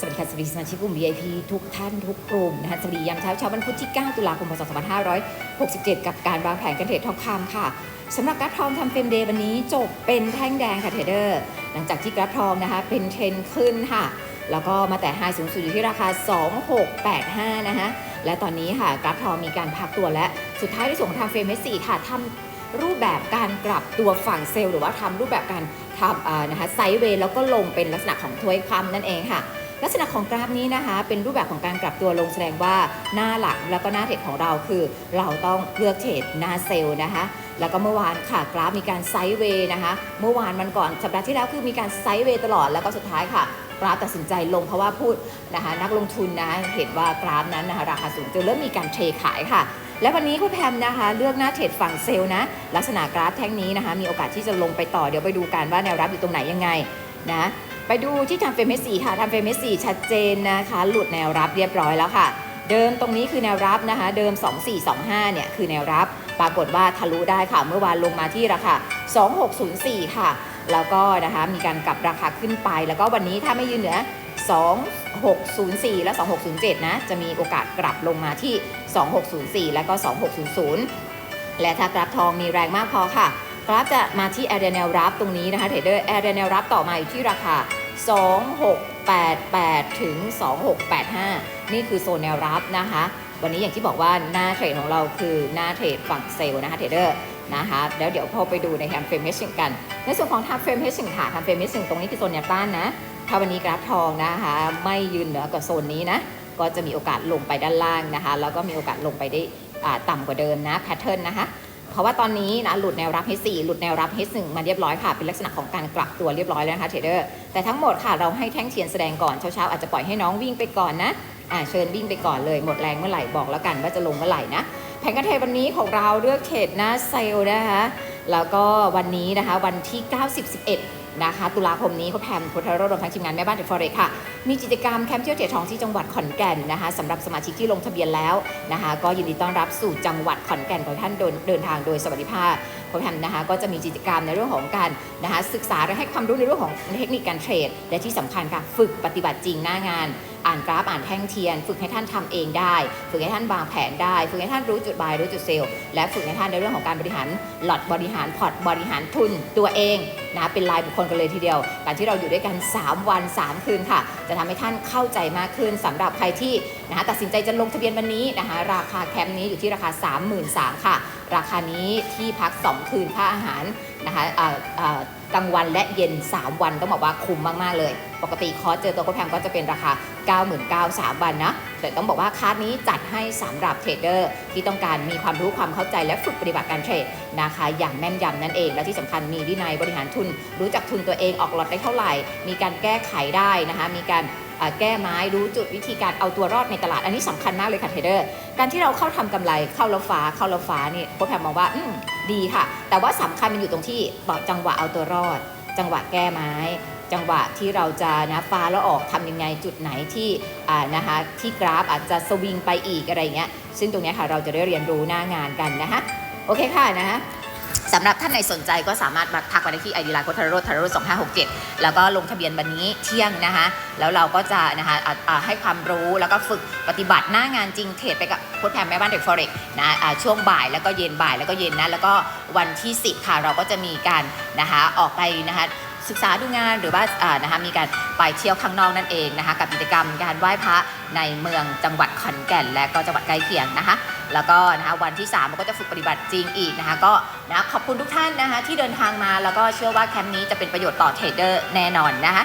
สวัสดีค่ะสวัสดีสมาชิกกลุ่ม VIP ทุกท่านทุกกลุ่มนะคะสวัสดียามเช้าเช้าวันพุธที่ 9 ตุลาคมพศ2567 กับการวางแผนการเทรดทองคำค่ะสำหรับกราฟทองทำเฟรมเดย์วันนี้จบเป็นแท่งแดงค่ะเทรดเดอร์ หลังจากที่กราฟทองนะคะเป็นเทรนขึ้นค่ะ แล้วก็มาแต่ไฮสูงสุดอยู่ที่ราคา 2685 นะคะและตอนนี้ค่ะกราฟทองมีการพักตัวและสุดท้ายในส่วนของทางเฟรมเมสี่ค่ะทำรูปแบบการกลับตัวฝั่งเซลล์หรือว่าทำรูปแบบการทำนะคะไซด์เวย์แล้วก็ลงเป็นลักษณะของถ้วยคว่ำนั่นเองค่ะ ลักษณะของกราฟนี้นะคะ เป็นรูปแบบของการกลับตัวลงแสดงว่าหน้าหลักแล้วก็หน้าเทรดของเราคือ เราต้องเลือกเทรดหน้าเซลล์นะคะ แล้วก็เมื่อวานค่ะกราฟมีการไซด์เวย์นะคะ เมื่อวานมันก่อนสัปดาห์ที่แล้วคือมีการไซด์เวย์ตลอดแล้วก็สุดท้ายค่ะกราฟตัดสินใจลงเพราะว่าพูดนะคะนักลงทุนนะเห็นว่ากราฟนั้นนะคะราคาสูงจนเริ่มมีการเทขายค่ะ และวันนี้คุณแพมนะคะ เลือกหน้าเทรดฝั่งเซลล์นะ ลักษณะกราฟแท่งนี้นะคะ มีโอกาสที่จะลงไปต่อเดี๋ยวไปดูกันว่าแนวรับอยู่ตรงไหนยังไงนะ ไปดูที่ทำเฟรมเมสีค่ะทำเฟรมเมสีชัดเจนนะคะ หลุดแนวรับเรียบร้อยแล้วค่ะ เดิมตรงนี้คือแนวรับนะคะ เดิม 2425 เนี่ยคือแนวรับ ปรากฏว่าทะลุได้ค่ะ เมื่อวานลงมาที่ราคา 2604 ค่ะ แล้วก็นะคะมีการกลับราคาขึ้นไป แล้วก็วันนี้ถ้าไม่ยืนเหนือ 2604 และ 2607 นะ จะมีโอกาสกลับลงมาที่ 2604 แล้วก็ 2600 และถ้ากราฟทองมีแรงมากพอค่ะกราฟจะมาที่แอเร์แนวรับตรงนี้นะคะเทรดเดอร์แอเร์แนวรับต่อมาอยู่ที่ราคา 2688 ถึง 2685 นี่คือโซนแนวรับนะคะ วันนี้อย่างที่บอกว่าหน้าเทรดของเราคือหน้าเทรดฝั่งเซลล์นะคะเทรดเดอร์นะคะแล้วเดี๋ยวพอไปดูใน time frame hedging กัน ในส่วนของ time frame hedging ค่ะ time frame hedging ตรงนี้คือโซนแนวต้านนะ ถ้าวันนี้กราฟทองนะคะ ไม่ยืนเหนือกว่าโซนนี้นะ ก็จะมีโอกาสลงไปด้านล่างนะคะ แล้วก็มีโอกาสลงไปได้ต่ำกว่าเดิมนะแพทเทิร์นนะคะ เพราะว่าตอนนี้นะหลุดแนวรับ H4 หลุดแนวรับ H1 มาเรียบร้อยค่ะ เป็นลักษณะของการกลับตัวเรียบร้อยแล้วนะคะเทรดเดอร์แต่ทั้งหมดค่ะเราให้แท่งเทียนแสดงก่อนเช้าๆอาจจะปล่อยให้น้องวิ่งไปก่อนนะอ่าเชิญวิ่งไปก่อนเลยหมดแรงเมื่อไหร่บอกแล้วกันว่าจะลงเมื่อไหร่นะแผนการเทรดวันนี้ของเราเลือกเทรดหน้าเซลล์นะคะแล้วก็วันนี้นะคะวันที่ 9 11 นะคะ ตุลาคมนี้เขาแพมพุทธโรดรวมทั้งทีมงานแม่บ้านเดฟอเรกค่ะ มีกิจกรรมแคมป์เที่ยวเทรดทองที่จังหวัดขอนแก่นนะคะสำหรับสมาชิกที่ลงทะเบียนแล้วนะคะ ก็ยินดีต้อนรับสู่จังหวัดขอนแก่นของท่านเดินเดินทางโดยสวัสดิภาพโปรแกรมนะคะก็จะมีกิจกรรมในเรื่องของการนะคะศึกษาและให้ความรู้ในเรื่องของเทคนิคการเทรด และที่สำคัญค่ะฝึกปฏิบัติจริงหน้างาน อ่านกราฟอ่านแท่งเทียน ฝึกให้ท่านทำเองได้ ฝึกให้ท่านวางแผนได้ ฝึกให้ท่านรู้จุดบายรู้จุดเซลล์และฝึกให้ท่านในเรื่องของการบริหารหลอดบริหารพอร์ตบริหารทุนตัวเองนะเป็นรายบุคคลกันเลยทีเดียวการที่เราอยู่ด้วยกัน 3 วัน 3 คืนค่ะ จะทำให้ท่านเข้าใจมากขึ้นสำหรับใครที่นะคะตัดสินใจจะลงทะเบียนวันนี้นะคะราคาแคมป์นี้อยู่ที่ราคา 33,000ค่ะ ราคานี้ที่พัก 2 คืนค่าอาหารนะคะกลางวันและเย็น 3 วันต้องบอกว่าคุ้มมาก ๆ เลย ปกติคอร์สเจอตัวโคแพมก็จะเป็นราคา 99,000 3วันนะ แต่ต้องบอกว่าคาร์ดนี้จัดให้สำหรับเทรดเดอร์ ที่ต้องการมีความรู้ความเข้าใจและฝึกปฏิบัติการเทรดนะคะอย่างแม่นยำนั่นเอง และที่สำคัญมีวินัยบริหารทุน รู้จักทุนตัวเองออกหลอดได้เท่าไหร่ มีการแก้ไขได้นะคะมีการ แก้ไม้รู้จุดวิธีการเอาตัวรอดในตลาด อันนี้สำคัญมากเลยค่ะเทรดเดอร์ การที่เราเข้าทำกำไรเข้าแล้วฟ้าเข้าแล้วฟ้านี่โค้ชแพมมองว่าอืดีค่ะ แต่ว่าสำคัญมันอยู่ตรงที่ต่อจังหวะเอาตัวรอด จังหวะแก้ไม้ จังหวะที่เราจะนะฟ้าแล้วออกทำยังไงจุดไหนที่นะคะที่กราฟอาจจะสวิงไปอีกอะไรเงี้ยซึ่งตรงนี้ค่ะเราจะได้เรียนรู้หน้างานกันนะคะโอเคค่ะนะคะ สำหรับท่านไหนสนใจก็สามารถมาทักมาได้ที่ไอดีไลน์โคทาโรทาโรสองห้าหกเจ็ดแล้วก็ลงทะเบียนวันนี้เที่ยงนะคะ แล้วเราก็จะนะคะให้ความรู้แล้วก็ฝึกปฏิบัติหน้างานจริงเทรดไปกับโค้ชแพมแม่บ้านเด็กฟอเร็กนะอ่าช่วงบ่ายแล้วก็เย็นบ่ายแล้วก็เย็นนะแล้วก็วันที่ 10 ค่ะเราก็จะมีการนะคะออกไปนะคะศึกษาดูงานหรือว่านะคะมีการไปเที่ยวข้างนอกนั่นเองนะคะกับกิจกรรมการไหว้พระในเมืองจังหวัดขอนแก่น และก็จังหวัดใกล้เคียงนะคะ แล้วก็นะคะวันที่3มันก็จะฝึกปฏิบัติจริงอีกนะคะก็นะขอบคุณทุกท่านนะคะที่เดินทางมาแล้วก็เชื่อว่าแคมป์นี้จะเป็นประโยชน์ต่อเทรดเดอร์แน่นอนนะคะ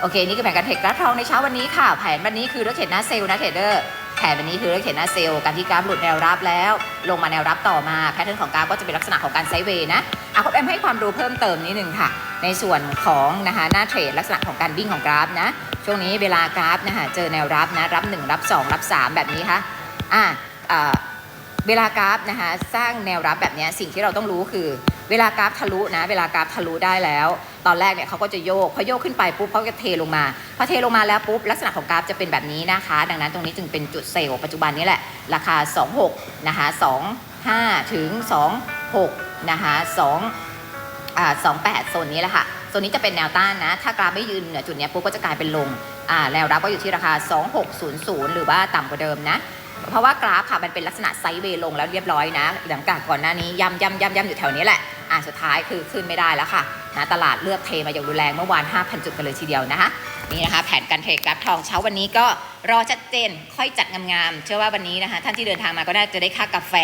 โอเค นี่คือแผนการเทรดกราฟทองในเช้าวันนี้ค่ะแผนวันนี้คือเลือกเทรดหน้าเซลล์นะเทรดเดอร์แผนวันนี้คือเลือกเทรดหน้าเซลล์การที่กราฟหลุดแนวรับแล้ว ลงมาแนวรับต่อมาแพทเทิร์นของกราฟก็จะเป็นลักษณะของการไซด์เวย์นะอะผมแอมให้ความรู้เพิ่มเติมนิดนึงค่ะ ในส่วนของนะคะหน้าเทรดลักษณะของการวิ่งของกราฟนะช่วงนี้เวลากราฟนะคะเจอแนวรับนะรับ 1 รับ 2 รับ 3 แบบนี้ค่ะอะอ่า เวลากราฟนะคะสร้างแนวรับแบบนี้สิ่งที่เราต้องรู้คือ เวลากราฟทะลุนะ เวลากราฟทะลุได้แล้ว ตอนแรกเนี่ยเขาก็จะโยกพอโยกขึ้นไปปุ๊บเขาก็เทลงมาพอเทลงมาแล้วปุ๊บลักษณะของกราฟจะเป็นแบบนี้นะคะ ดังนั้นตรงนี้จึงเป็นจุดเซลล์ปัจจุบันนี้แหละ ราคา 26นะคะ25ถึง26นะคะ2อ่า28โซนนี้แหละค่ะโซตัวนี้จะเป็นแนวต้านนะ ถ้ากราฟไม่ยืนเหนือจุดนี้ปุ๊บก็จะกลายเป็นลงอ่าแนวรับก็อยู่ที่ราคา 2600 หรือว่าต่ำกว่าเดิมนะ เพราะว่ากราฟค่ะมันเป็นลักษณะไซด์เวย์ลงแล้วเรียบร้อยนะหลังจากก่อนหน้านี้ย่ำย่ำย่ำย่ำอยู่แถวนี้แหละอ่าสุดท้ายคือขึ้นไม่ได้แล้วค่ะนะตลาดเลือกเทมาอย่างรุนแรงเมื่อวาน 5,000 จุดกันเลยทีเดียวนะคะนี่นะคะแผนการเทรดกราฟทองเช้าวันนี้ก็รอชัดเจนค่อยจัดงามๆเชื่อว่าวันนี้นะคะท่านที่เดินทางมาก็น่าจะได้ค่ากาแฟ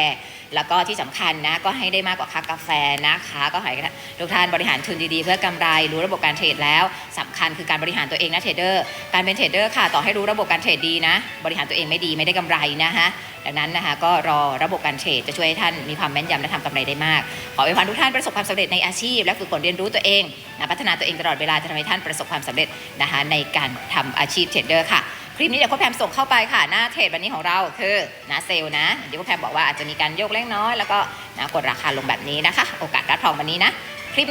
แล้วก็ที่สำคัญนะก็ให้ได้มากกว่าค่ากาแฟนะคะ ก็ให้ทุกท่านบริหารทุนดีๆ เพื่อกำไรรู้ระบบการเทรดแล้วสำคัญคือการบริหารตัวเองนะเทรดเดอร์การเป็นเทรดเดอร์ค่ะต่อให้รู้ระบบการเทรดดีนะ บริหารตัวเองไม่ดีไม่ได้กำไรนะคะดังนั้นนะคะก็รอระบบการเทรดจะช่วยให้ท่านมีความแม่นยำและทำกำไรได้มาก ขออวยพรทุกท่านประสบความสำเร็จในอาชีพ และฝึกฝนเรียนรู้ตัวเองนะพัฒนาตัวเองตลอดเวลาจะทำให้ท่านประสบความสำเร็จนะคะในการทำอาชีพเทรดเดอร์ค่ะ คลิปนี้เดี๋ยวพ่อแพมส่งเข้าไปค่ะ หน้าเทรดวันนี้ของเราคือหน้าเซลนะ เดี๋ยวพ่อแพมบอกว่าอาจจะมีการโยกเล็กน้อย แล้วก็นะกดราคาลงแบบนี้นะคะ โอกาสรับทองวันนี้นะ คลิปนี้